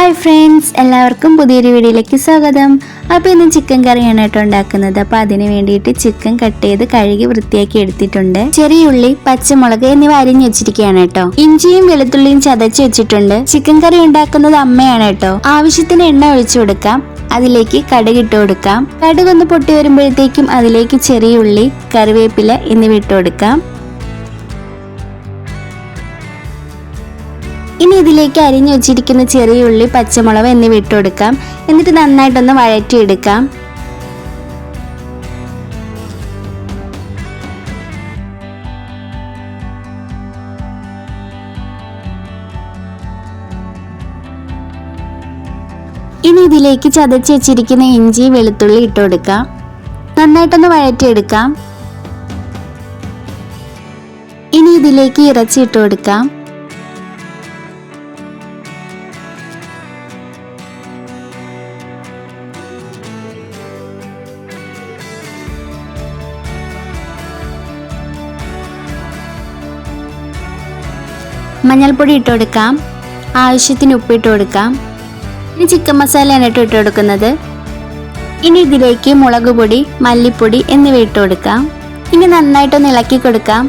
Friends എല്ലാവർക്കും പുതിയൊരു വീഡിയോയിലേക്ക് സ്വാഗതം. അപ്പോൾ ഇന്ന് ചിക്കൻ കറിയാണ് കേട്ടോ ഉണ്ടാക്കുന്നത്. അപ്പോൾ അതിന് വേണ്ടിയിട്ട് ചിക്കൻ കട്ട് ചെയ്ത് കഴുകി വൃത്തിയാക്കി എടുത്തിട്ടുണ്ട്. ചെറിയ ഉള്ളി പച്ചമുളക് എന്നിവ അരിഞ്ഞു വെച്ചിരിക്കുകയാണ് കേട്ടോ. ഇഞ്ചിയും വെളുത്തുള്ളിയും ചതച്ച് വെച്ചിട്ടുണ്ട്. ചിക്കൻ കറി ഉണ്ടാക്കുന്നത് അമ്മയാണ് കേട്ടോ. ആവശ്യത്തിന് എണ്ണ ഒഴിച്ചു കൊടുക്കാം. അതിലേക്ക് കടുക് ഇട്ട് കൊടുക്കാം. കടുക് ഒന്ന് പൊട്ടി വരുമ്പോഴത്തേക്കും അതിലേക്ക് ചെറിയ ഉള്ളി കറിവേപ്പില എന്നിവ ഇട്ട് കൊടുക്കാം. ഇനി ഇതിലേക്ക് അരിഞ്ഞു വെച്ചിരിക്കുന്ന ചെറിയ ഉള്ളി പച്ചമുളക് എന്നിവ ഇട്ട് കൊടുക്കാം എന്നിട്ട് നന്നായിട്ടൊന്ന് വഴറ്റിയെടുക്കാം. ഇനി ഇതിലേക്ക് ചതച്ച് വെച്ചിരിക്കുന്ന ഇഞ്ചി വെളുത്തുള്ളി ഇട്ടുകൊടുക്കാം നന്നായിട്ടൊന്ന് വഴറ്റിയെടുക്കാം. ഇനി ഇതിലേക്ക് ഇറച്ചി ഇട്ട് മഞ്ഞൾപ്പൊടി ഇട്ട് കൊടുക്കാം. ആവശ്യത്തിന് ഉപ്പിട്ട് കൊടുക്കാം. ഇനി ചിക്കൻ മസാലയാണ് ഇട്ട് ഇട്ട് കൊടുക്കുന്നത്. ഇനി ഇതിലേക്ക് മുളക് പൊടി മല്ലിപ്പൊടി എന്നിവ ഇട്ട് കൊടുക്കാം. ഇനി നന്നായിട്ടൊന്ന് ഇളക്കി കൊടുക്കാം.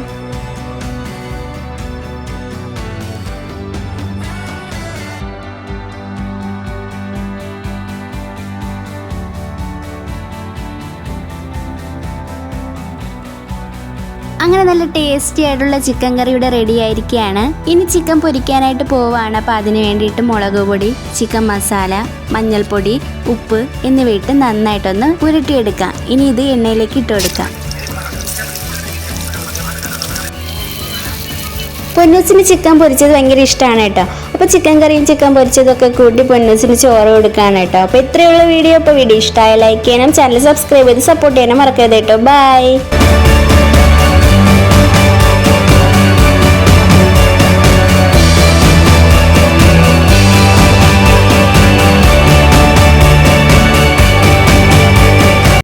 അങ്ങനെ നല്ല ടേസ്റ്റി ആയിട്ടുള്ള ചിക്കൻ കറിയുടെ റെഡി ആയിരിക്കുകയാണ്. ഇനി ചിക്കൻ പൊരിക്കാനായിട്ട് പോവാണ്. അപ്പോൾ അതിന് വേണ്ടിയിട്ട് മുളക് പൊടി ചിക്കൻ മസാല മഞ്ഞൾപ്പൊടി ഉപ്പ് എന്നിവയിട്ട് നന്നായിട്ടൊന്ന് ഉരുട്ടിയെടുക്കാം. ഇനി ഇത് എണ്ണയിലേക്ക് ഇട്ട് കൊടുക്കാം. പൊന്നൂസിന് ചിക്കൻ പൊരിച്ചത് ഭയങ്കര ഇഷ്ടമാണ് കേട്ടോ. അപ്പോൾ ചിക്കൻ കറിയും ചിക്കൻ പൊരിച്ചതൊക്കെ കൂട്ടി പൊന്നൂസിന് ചോറ് കൊടുക്കുകയാണ് കേട്ടോ. അപ്പോൾ ഇത്രയുള്ള വീഡിയോ. ഇപ്പോൾ വീഡിയോ ഇഷ്ടമായ ലൈക്ക് ചെയ്യണം. ചാനൽ സബ്സ്ക്രൈബ് ചെയ്ത് സപ്പോർട്ട് ചെയ്യാനും മറക്കരുത് കേട്ടോ. ബൈ